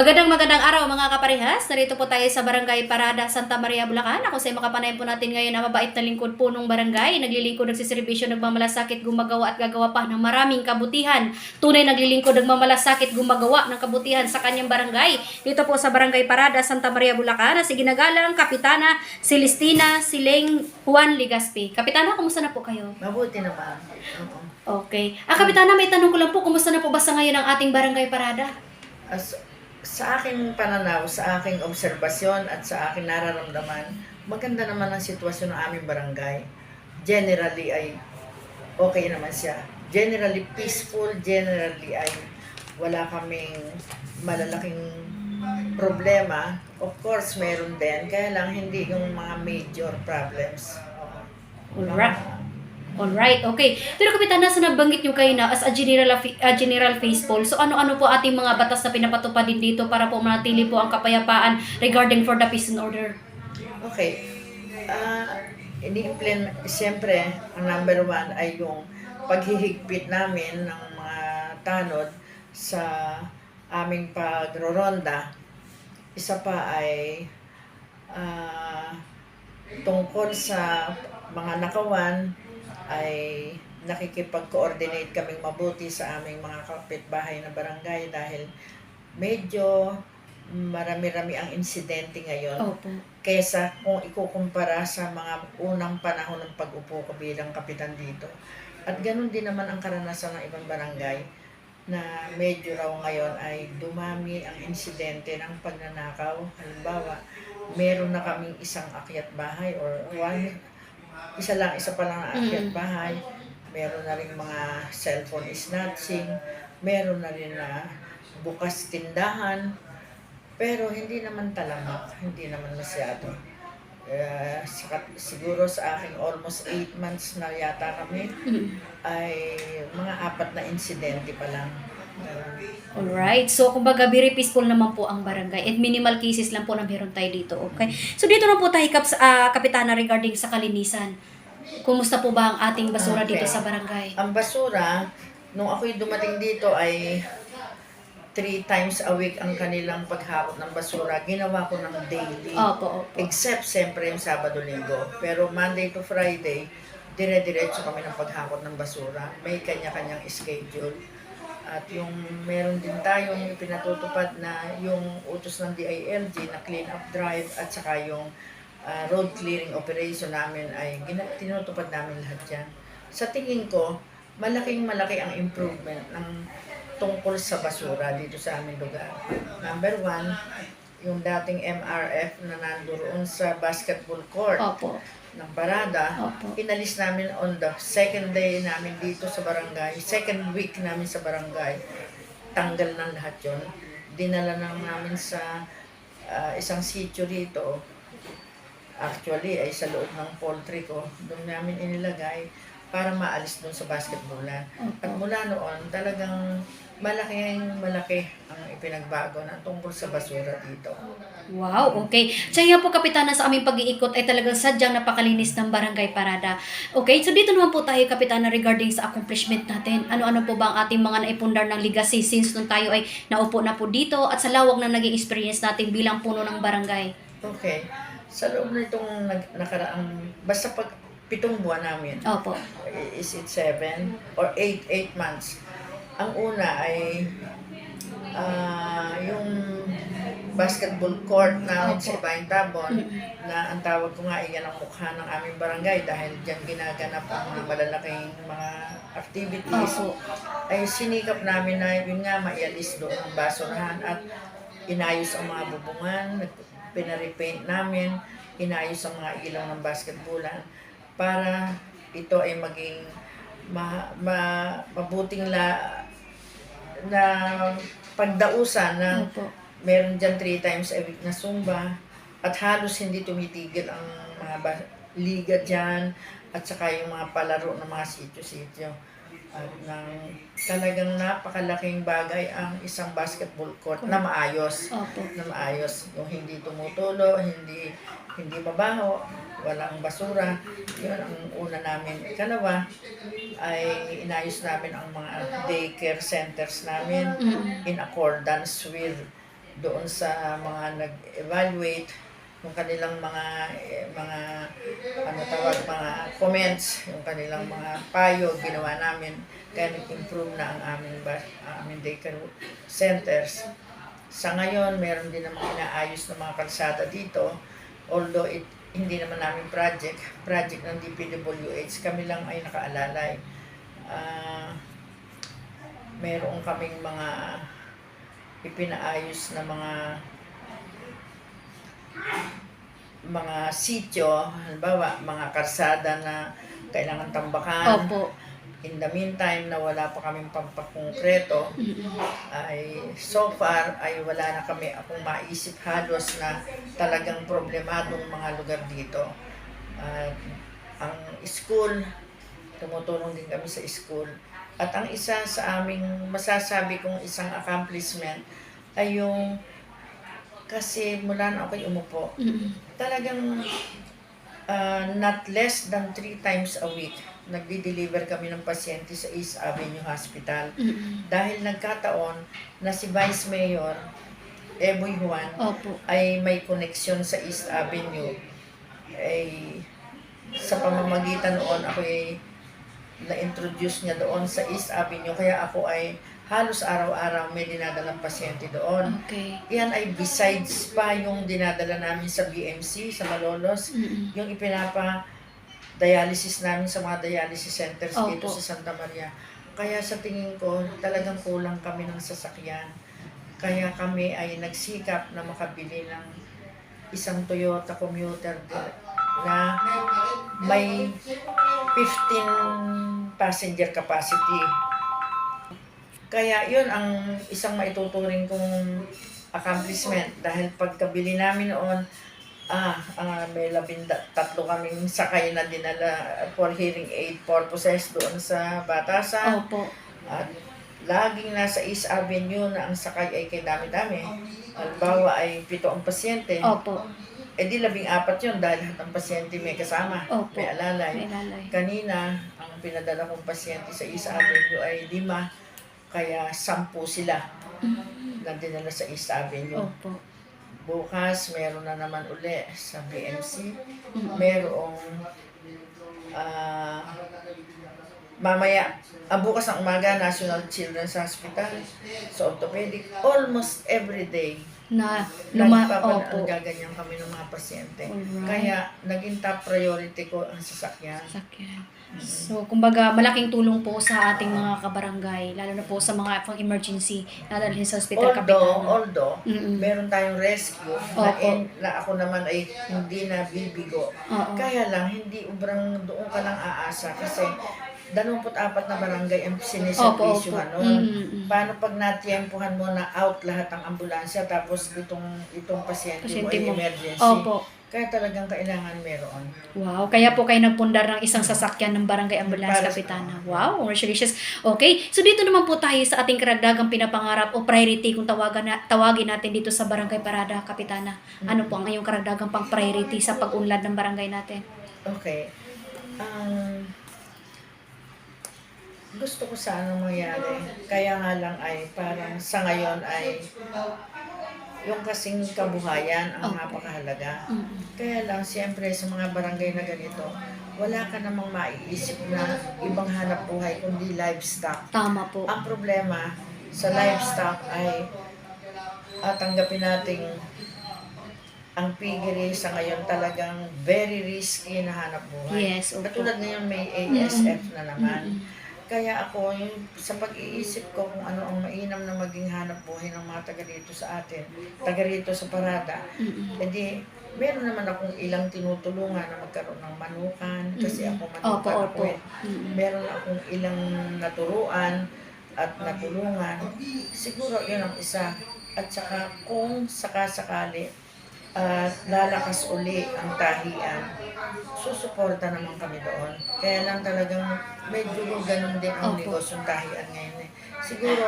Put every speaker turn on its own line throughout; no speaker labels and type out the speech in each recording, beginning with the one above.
Magandang magandang araw mga kaparehas. Narito po tayo sa Barangay Parada, Santa Maria, Bulacan. Ako sa makapanayan po natin ngayon ang mabait na lingkod po ng barangay. Naglilingkod, nagsiservisyo, nagmamalasakit, gumagawa at gagawa pa ng maraming kabutihan. Tunay naglilingkod, nagmamalasakit, gumagawa ng kabutihan sa kanyang barangay. Dito po sa Barangay Parada, Santa Maria, Bulacan. Si ginagalang Kapitana Celestina Sileng Juan Ligaspi. Kapitana, kumusta na po kayo?
Mabuti naman. Oo.
Okay. Ah, Kapitana, may tanong ko lang po, kumusta na po ba sa ngayon ang ating Barangay Parada?
As, sa aking pananaw, sa aking obserbasyon at sa aking nararamdaman, maganda naman ang sitwasyon ng aming barangay. Generally ay okay naman siya. Generally peaceful, generally ay wala kaming malalaking problema. Of course, meron din. Kaya lang hindi yung mga major problems.
Alright. Alright, okay. Pero Kapitana, sa nabanggit nyo kayo na as a general, a general face poll, so ano-ano po ating mga batas na pinapatupad din dito para po manatili po ang kapayapaan regarding for the peace and order?
Okay. Ah, ini-implement, siyempre, ang number one ay yung paghihigpit namin ng mga tanod sa aming pagroronda. Isa pa ay ah, tungkol sa mga nakawan ay nakikipag-coordinate kaming mabuti sa aming mga kapitbahay na barangay dahil medyo marami-rami ang insidente ngayon
Opo.
kesa kung ikukumpara sa mga unang panahon ng pag-upo ko bilang kapitan dito. At ganun din naman ang karanasan ng ibang barangay na medyo raw ngayon ay dumami ang insidente ng pagnanakaw. Halimbawa, meron na kaming isang akyat bahay or one, isa lang, isa pa lang na akyat
Mm.
bahay. Meron na rin mga cellphone snatching, meron na rin na bukas tindahan, pero hindi naman talamak, hindi naman masyado. Saka- siguro sa aking almost 8 months na yata kami,
Mm.
ay mga apat na insidente pa lang.
Alright. So, kumbaga, very peaceful naman po ang barangay. And minimal cases lang po na meron tayo dito. Okay? So, dito na po tayo, Kaps, ah, Kapitana, regarding sa kalinisan. Kumusta po ba ang ating basura
Okay.
dito sa barangay?
Ang basura, nung ako'y dumating dito ay three times a week ang kanilang paghakot ng basura. Ginawa ko ng daily.
Opo, opo.
Except, siyempre, yung Sabado-Linggo. Pero Monday to Friday, dire-diretso kami ng paghakot ng basura. May kanya-kanyang schedule. At yung meron din tayong pinatutupad na yung utos ng DILG na clean up drive at saka yung ah, road clearing operation namin ay tinutupad namin lahat yan. Sa tingin ko, malaking malaki ang improvement ng tungkol sa basura dito sa aming lugar. Number one, yung dating MRF na nandoon sa basketball court
Opo.
Ng Parada,
Opo.
inalis namin on the second day namin dito sa barangay, second week namin sa barangay, tanggal ng lahat yon. Dinala na namin sa ah, isang sitio dito. Actually, ay sa loob ng poultry ko. Doon namin inilagay para maalis doon sa basketballan. At mula noon, talagang malaki malaki ang ipinagbago na tungkol sa basura dito.
Wow, okay. So yan po, Kapitana, sa aming pag-iikot ay talagang sadyang napakalinis ng Barangay Parada. Okay, so dito naman po tayo, Kapitana, regarding sa accomplishment natin. Ano-ano po ba ang ating mga naipundar ng legacy since nung tayo ay naupo na po dito at sa lawak na naging experience natin bilang puno ng barangay?
Okay. Sa loob na itong nag- nakaraang, basta pag pitong buwan namin,
Opo.
is it seven or eight, eight months. Ang una ay ah, yung basketball court namin sa Ibayang Tabon na ang tawag ko nga ay yan ang mukha ng aming barangay dahil diyan ginaganap ang mga malalaking mga activities. Ay sinikap namin na yun nga maialis doon ang basurahan at inayos ang mga bubungan, pinarepaint namin, inayos ang mga ilaw ng basketballan para ito ay maging ma, ma, mabuting la, na pagdausan na
Opo.
meron dyan three times a week na Zumba at halos hindi tumitigil ang mga ba- liga dyan at saka yung mga palaro ng mga sityo-sityo. At ng talagang napakalaking bagay ang isang basketball court na maayos.
Opo.
Na maayos. Yung hindi tumutulo, hindi hindi mabaho, walang basura. Yun ang una namin. Ikalawa ay inayos namin ang mga daycare centers namin in accordance with doon sa mga nag-evaluate yung kanilang mga eh, mga ano tawag mga comments, yung kanilang mga payo ginawa namin kaya nag-improve na ang aming ba, ang aming daycare centers. Sa ngayon, meron din naman inaayos ng mga kalsada dito. Although it, hindi naman namin project, project ng DPWH, kami lang ay nakaalalay. Ah, meron kaming mga ipinaayos na mga mga sityo, halimbawa, mga karsada na kailangan tambakan.
Opo.
In the meantime, na wala pa kaming pampakongkreto, ay so far ay wala na kami akong maisip halos na talagang problemadong mga lugar dito. At ang school, tumutulong din kami sa school. At ang isa sa aming masasabi kong isang accomplishment ay yung kasi mula na ako'y umupo, talagang uh, not less than three times a week nagdi-deliver kami ng pasyente sa East Avenue Hospital. Dahil nagkataon na si Vice Mayor Eboy Juan
Opo.
ay may koneksyon sa East Avenue. Ay sa pamamagitan noon ako ay na-introduce niya doon sa East Avenue kaya ako ay halos araw-araw may dinadalang pasyente doon.
Okay.
Yan ay besides pa yung dinadala namin sa BMC, sa Malolos,
Mm-mm.
yung ipinapa dialysis namin sa mga dialysis centers
Opo.
dito sa Santa Maria. Kaya sa tingin ko, talagang kulang kami ng sasakyan. Kaya kami ay nagsikap na makabili ng isang Toyota commuter na may 15 passenger capacity. Kaya yun ang isang maituturing kong accomplishment dahil pagkabili namin noon, ah, ah may labinda, tatlo kaming sakay na dinala for hearing aid purposes doon sa Batasan.
Opo.
At laging nasa East Avenue na ang sakay ay kay dami-dami. Halimbawa ay pito ang pasyente.
Opo.
Eh di labing apat yun dahil lahat ng pasyente may kasama,
Opo.
may alalay.
May lalay.
Kanina, ang pinadala kong pasyente sa East Avenue ay lima, kaya sampu sila na dinala sa East Avenue.
Opo.
Bukas, meron na naman uli sa BMC.
Mm.
Merong ah mamaya, ah, bukas ng umaga, National Children's Hospital sa orthopedic. Almost every day,
Na luma. Opo.
nagaganyan kami ng mga pasyente.
Alright.
Kaya, naging top priority ko ang sasakyan.
Sakyan. So, kumbaga, malaking tulong po sa ating mga kabarangay, lalo na po sa mga pang emergency na dalhin sa Hospital
Although,
Kapitana.
although,
Mm-mm.
meron tayong rescue na,
Opo.
in- na ako naman ay hindi na bibigo.
Oo.
Kaya lang, hindi ubrang doon ka lang aasa kasi 24 na barangay ang
Opo, opo.
noon.
Mm-mm.
Paano pag natyempohan mo na out lahat ng ambulansya tapos itong itong pasyente, mo
Pasyente
ay
mo.
emergency.
Opo.
Kaya talagang kailangan meron.
Wow, kaya po kayo nagpundar ng isang sasakyan ng Barangay Ambulance
Para sa-
Kapitana. Wow, congratulations. Okay, so dito naman po tayo sa ating karagdagang pinapangarap o priority kung tawagan na, tawagin natin dito sa Barangay Parada Kapitana. Ano po ang iyong karagdagang pang priority sa pag-unlad ng barangay natin?
Okay. Ang gusto ko sana mangyari. Kaya nga lang ay parang sa ngayon ay yung kasing kabuhayan ang
Okay.
napakahalaga. Kaya lang, siyempre, sa mga barangay na ganito, wala ka namang maiisip na ibang hanap buhay kundi livestock.
Tama po.
Ang problema sa livestock ay at tanggapin nating ang piggery sa ngayon talagang very risky na hanap buhay.
Yes, opo.
Katulad ngayon may ASF na naman.
Mm-mm.
Kaya ako, yung, sa pag-iisip ko kung ano ang mainam na maging hanap buhay ng mga taga dito sa atin, taga rito sa parada,
Mm-mm.
edi meron naman akong ilang tinutulungan na magkaroon ng manukan kasi ako
Opo,
manukan ako
opo.
eh.
Mm-mm.
Meron akong ilang naturuan at natulungan. Siguro yun ang isa. At saka kung sakasakali at lalakas uli ang tahian, susuporta naman kami doon. Kaya lang talagang medyo ganun din ang
Opo.
negosyong tahian ngayon eh. Siguro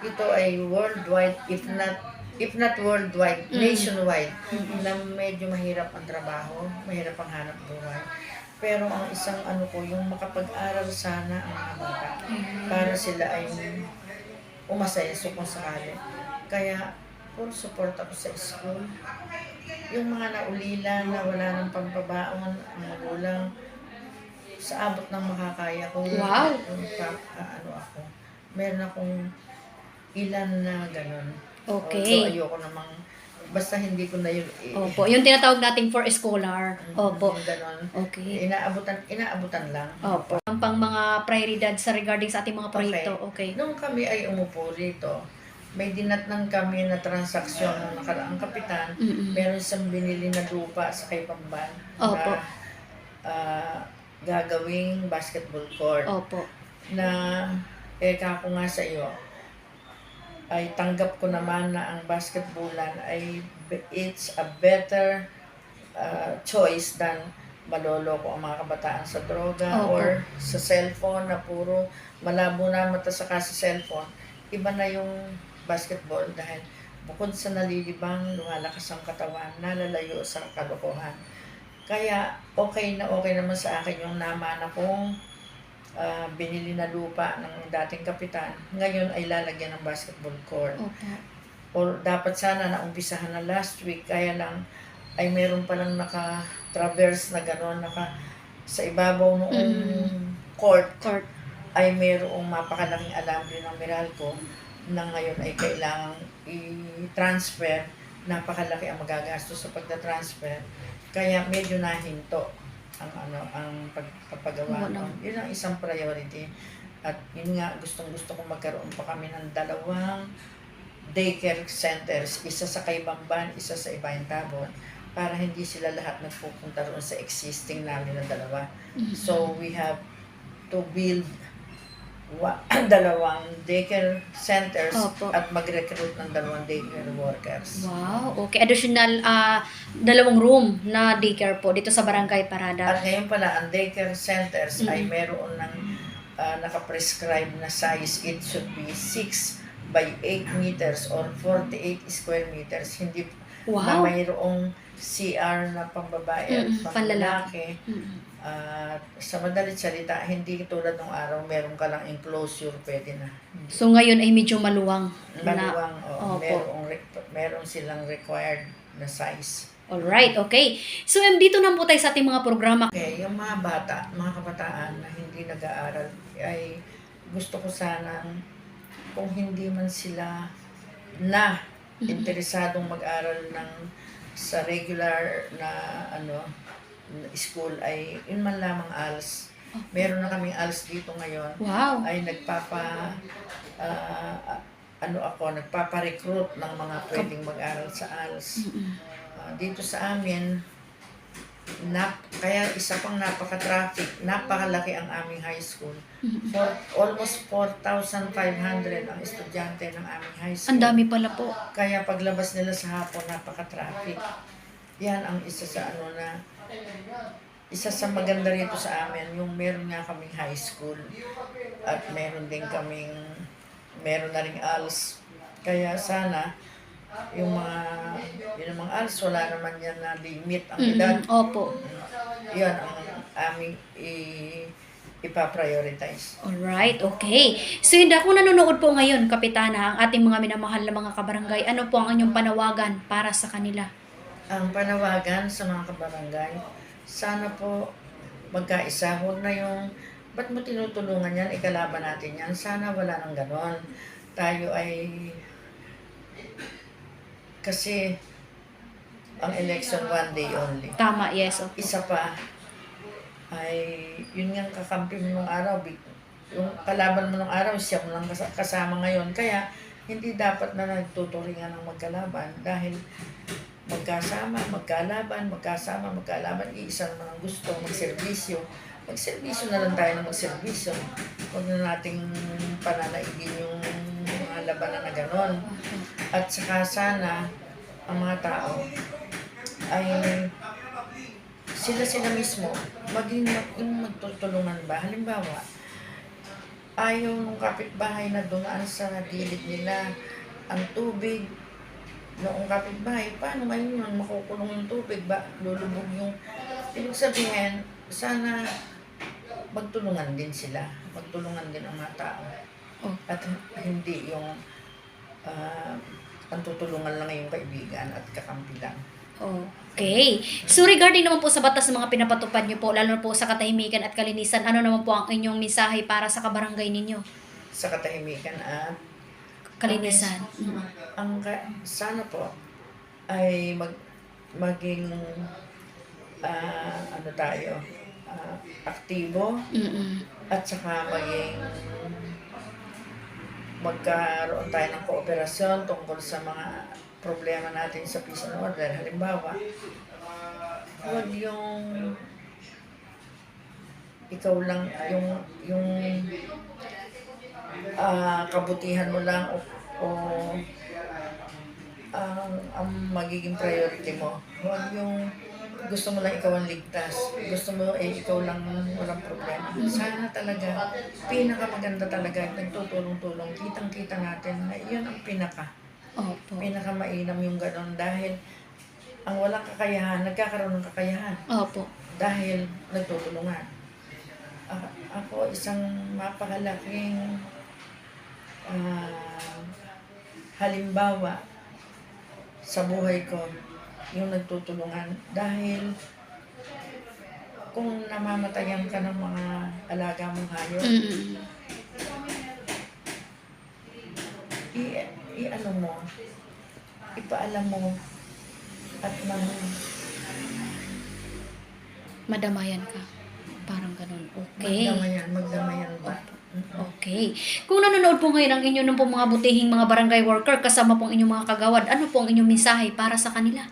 ito ay worldwide, if not if not worldwide,
Mm.
nationwide, na medyo mahirap ang trabaho, mahirap ang hanap buhay. Pero ang isang ano ko, yung makapag-aral sana ang mga bata para sila ay umasenso kung sakali. Kaya puro support ako sa school. Yung mga naulila na wala ng pampabaon, ang magulang, sa abot ng makakaya ko.
Wow.
Yung pa, ano ako. Meron akong ilan na ganun.
Okay.
Although ayoko namang, basta hindi ko na yun. i-
Opo, yung tinatawag nating for scholar. Opo.
Yung ganun.
Okay.
Inaabutan, inaabutan lang.
Opo. Ang pang mga prioridad sa regarding sa ating mga proyekto. Okay.
Nung kami ay umupo rito, may dinatnan kami na transaksyon ng nakaraang kapitan.
Mm-mm.
Meron siyang binili na lupa sa kay Pamban
Opo.
na ah, gagawing basketball court.
Opo.
Na, eka ko nga sa iyo, ay tanggap ko naman na ang basketballan ay be- it's a better ah, choice than maloloko ang mga kabataan sa droga
Opo.
or sa cellphone na puro malabo na mata sa sa cellphone. Iba na yung basketball dahil bukod sa nalilibang, lumalakas ang katawan, nalalayo sa kalokohan. Kaya okay na okay naman sa akin yung namana kong ah, binili na lupa ng dating kapitan. Ngayon ay lalagyan ng basketball court.
Opo.
Or dapat sana naumpisahan na last week, kaya lang ay meron palang naka-traverse na gano'n, naka sa ibabaw noong
Mm.
court
Court.
ay mayroong mapakalaking alambre ng Meralco na ngayon ay kailangang i-transfer. Napakalaki ang magagastos sa pagta-transfer. Kaya medyo nahinto ang ano ang pagpapagawa nun. Yun ang isang priority. At yun nga, gustong gusto kong magkaroon pa kami ng dalawang daycare centers. Isa sa Kaibamban, isa sa Ibayan Tabon para hindi sila lahat nagpupunta roon sa existing namin na dalawa.
Mm-hmm.
So we have to build wa- dalawang daycare centers
Opo.
at mag-recruit ng dalawang daycare workers.
Wow. Okay. Additional ah, dalawang room na daycare po dito sa Barangay Parada.
At ngayon pala, ang daycare centers ay
Mm.
meron ng ah, nakaprescribe na size. It should be 6 by 8 meters or 48 square meters. Hindi na
Wow.
mayroong CR na pambabae at
Mm,
pamlalaki.
Mm-mm.
At sa madalit salita, hindi tulad ng araw, meron ka lang enclosure, pwede na.
So ngayon ay medyo maluwang. Na,
Maluwang, oh, merong, re- meron silang required na size.
alright, okay. So um, dito na po tayo sa ating mga programa.
Okay, yung mga bata, mga kabataan na hindi nag-aaral, ay gusto ko sana kung hindi man sila na interesadong mag-aral ng sa regular na ano school ay yun man lamang ALS. Meron na kaming ALS dito ngayon
Wow.
ay nagpapa ah, ano ako nagpapa-recruit ng mga pwedeng mag-aral sa ALS.
Mm-mm.
Ah, dito sa amin nap kaya isa pang napaka-traffic, napakalaki ang aming high school. For almost 4,500 ang estudyante ng aming high school.
Ang dami pala po.
Kaya paglabas nila sa hapon, napaka-traffic. Yan ang isa sa ano na, isa sa maganda rito sa amin, yung meron nga kaming high school at meron din kaming, meron na ring ALS. Kaya sana, yung mga, yun ang mga ALS, wala naman yan na limit ang edad.
Mm-mm. Opo.
Yan ang aming i, ipaprioritize.
Alright, okay. So hindi kung nanonood po ngayon, Kapitana, ang ating mga minamahal na mga kabarangay, ano po ang inyong panawagan para sa kanila?
Ang panawagan sa mga kabarangay, sana po magkaisa. Huwag na yung, ba't mo tinutulungan yan, ikalaban natin yan. Sana wala nang ganon. Tayo ay, kasi, ang election one day only.
Tama, yes. Opo.
Isa pa, ay, yun nga kakampi mo nung araw, yung kalaban mo nung araw, siya mo lang kas- kasama ngayon. Kaya, hindi dapat na nagtuturingan ng magkalaban dahil magkasama, magkalaban, magkasama, magkalaban, iisa naman ang gusto, magserbisyo. Magserbisyo na lang tayo ng magserbisyo. Huwag na nating pananaigin yung mga labanan na ganon. At saka sana, ang mga tao ay sila-sila mismo maging maging magtutulungan ba? Halimbawa, ayaw ng kapitbahay na dumaan sa gilid nila ang tubig noong kapitbahay, paano ngayon yun makukulong yung tubig ba? Lulubog yung... Ibig sabihin, sana magtulungan din sila. Magtulungan din ang mga tao.
Oh.
At hindi yung ah, ang tutulungan lang yung kaibigan at kakampi lang.
Okay. So regarding naman po sa batas ng mga pinapatupad niyo po, lalo na po sa katahimikan at kalinisan, ano naman po ang inyong mensahe para sa kabarangay ninyo?
Sa katahimikan at
Kalinisan. Mm.
ang ka- sana po ay mag maging ah, ano tayo ah, aktibo
Mm-mm.
at saka maging magkaroon tayo ng kooperasyon tungkol sa mga problema natin sa peace and order. Halimbawa, huwag yung ikaw lang yung yung ah, kabutihan mo lang o, o ang ang magiging priority mo. Huwag yung gusto mo lang ikaw ang ligtas. Gusto mo eh ikaw lang walang problema. Sana talaga, pinakamaganda talaga, nagtutulong-tulong. Kitang-kita natin na yun ang pinaka.
Opo.
Pinakamainam yung ganon dahil ang walang kakayahan, nagkakaroon ng kakayahan
Opo.
dahil nagtutulungan. A- ako isang mapakalaking ah, halimbawa sa buhay ko yung nagtutulungan dahil kung namamatayan ka ng mga alaga mong hayop,
Mm-mm.
i, i ano mo, ipaalam mo at mang
Madamayan ka. Parang ganun. Okay.
magdamayan, magdamayan ba?
Okay. Kung nanonood po ngayon ang inyo ng po mga butihing mga barangay worker kasama pong inyong mga kagawad, ano po ang inyong mensahe para sa kanila?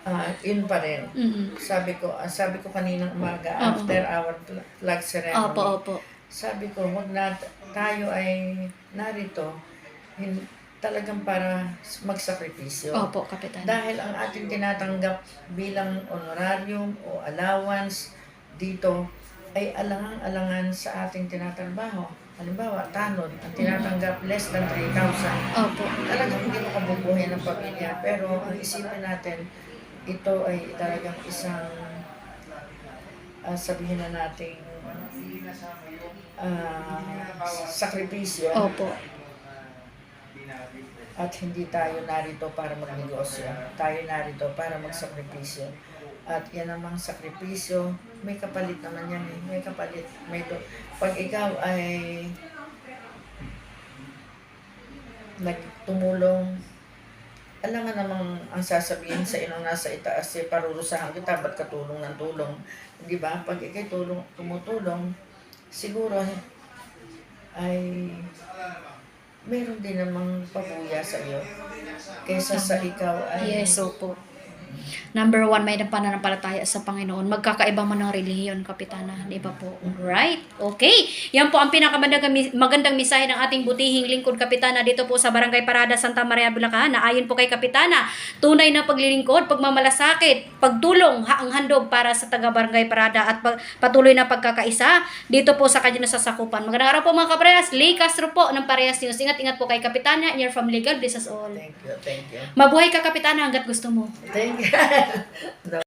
Ah, yun pa rin.
Mm-mm.
Sabi ko, ah, sabi ko kaninang umaga
Oo.
after our fl- flag ceremony.
Opo, opo.
Sabi ko, wag na tayo ay narito hin, talagang para magsakripisyo.
Opo, kapitan.
Dahil ang ating tinatanggap bilang honorarium o allowance dito ay alangang-alangan sa ating tinatrabaho. Halimbawa, tanod, ang tinatanggap less than 3,000
Opo.
talagang hindi makabubuhay ng pamilya. Pero ang isipin natin, ito ay talagang isang ah, sabihin na nating ah, sakripisyo
Opo.
at hindi tayo narito para magnegosyo. Tayo narito para magsakripisyo. At yan namang sakripisyo, may kapalit naman yan eh. May kapalit. May do- Pag ikaw ay nagtumulong, alam nga namang ang sasabihin sa inong nasa itaas eh, parurusahan kita, ba't ka tulong ng tulong? Di ba? Pag ikay tulong, tumutulong, siguro ay meron din namang pabuya sa iyo kaysa sa ikaw ay
Yes, opo. Number one, may pananampalataya sa Panginoon. Magkakaiba man ng relihiyon, Kapitana. Di ba po? Right? Okay. Yan po ang pinakamagandang magandang misahe ng ating butihing lingkod, Kapitana, dito po sa Barangay Parada, Santa Maria, Bulacan. Na ayon po kay Kapitana, tunay na paglilingkod, pagmamalasakit, pagtulong, haang handog para sa taga-Barangay Parada at pag- patuloy na pagkakaisa dito po sa kanya nasasakupan. Magandang araw po mga kaparehas. Lee Castro po ng Parehas News. Ingat-ingat po kay Kapitana and your family. God bless us all.
thank you, thank you.
Mabuhay ka, Kapitana, hanggat gusto mo.
Thank you. again. no.